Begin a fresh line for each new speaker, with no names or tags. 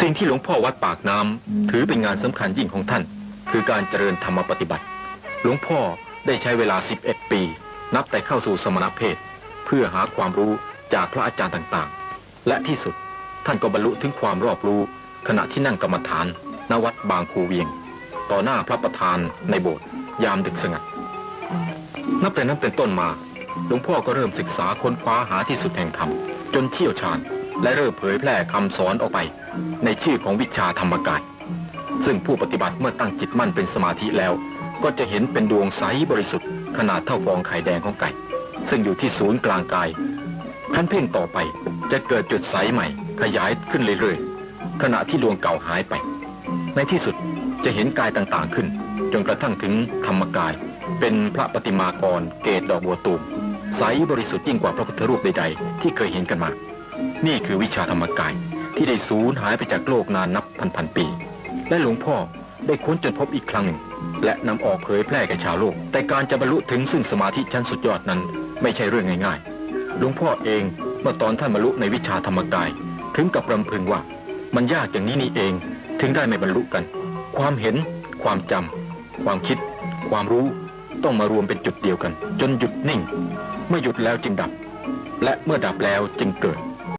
สิ่งที่หลวงพ่อวัดปากน้ำถือเป็นงานสำคัญยิ่งของท่าน คือการเจริญธรรมปฏิบัติ หลวงพ่อได้ใช้เวลา 11 ปี นับแต่เข้าสู่สมณเพศ เพื่อหาความรู้จากพระอาจารย์ต่างๆ และที่สุดท่านก็บรรลุถึงความรอบรู้ ขณะที่นั่งกรรมฐานณวัดบางคูเวียง ต่อหน้าพระประธานในโบสถ์ยามดึกสงัด นับแต่นั้นเป็นต้นมาหลวงพ่อก็เริ่มศึกษาค้นคว้าหาที่สุดแห่งธรรมจนเชี่ยวชาญ และเริ่มเผยแพร่คำสอนออกไป ในชื่อของวิชาธรรมกาย ซึ่งผู้ปฏิบัติเมื่อตั้งจิตมั่นเป็นสมาธิแล้ว ก็จะเห็นเป็นดวงใสบริสุทธิ์ขนาดเท่าฟองไข่แดงของไก่ ซึ่งอยู่ที่ศูนย์กลางกายขั้นเพ่งต่อไปจะเกิดจุดใสใหม่ ขยายขึ้นเรื่อยๆขณะที่ดวงเก่าหายไป ในที่สุดจะเห็นกายต่างๆขึ้น จนกระทั่งถึงธรรมกาย เป็นพระปฏิมากรเกตดอกบัวตูมใสบริสุทธิ์ยิ่งกว่าพระพุทธรูปใดๆ ที่เคยเห็นกันมา นี่คือวิชาธรรมกายที่ได้สูญหายไปจากโลกนานนับพันพันปี และหลวงพ่อได้ค้นจนพบอีกครั้งหนึ่ง และนำออกเผยแพร่แก่ชาวโลก แต่การจะบรรลุถึงซึ่งสมาธิชั้นสุดยอดนั้น ไม่ใช่เรื่องง่ายๆ หลวงพ่อเองเมื่อตอนท่านบรรลุในวิชาธรรมกาย ถึงกับรำพึงว่า มันยากอย่างนี้นี่เองถึงได้ไม่บรรลุกัน ความเห็น ความจำความคิด ความรู้ต้องมารวมเป็นจุดเดียวกัน จนหยุดนิ่ง เมื่อหยุดแล้วจึงดับ และเมื่อดับแล้วจึงเกิด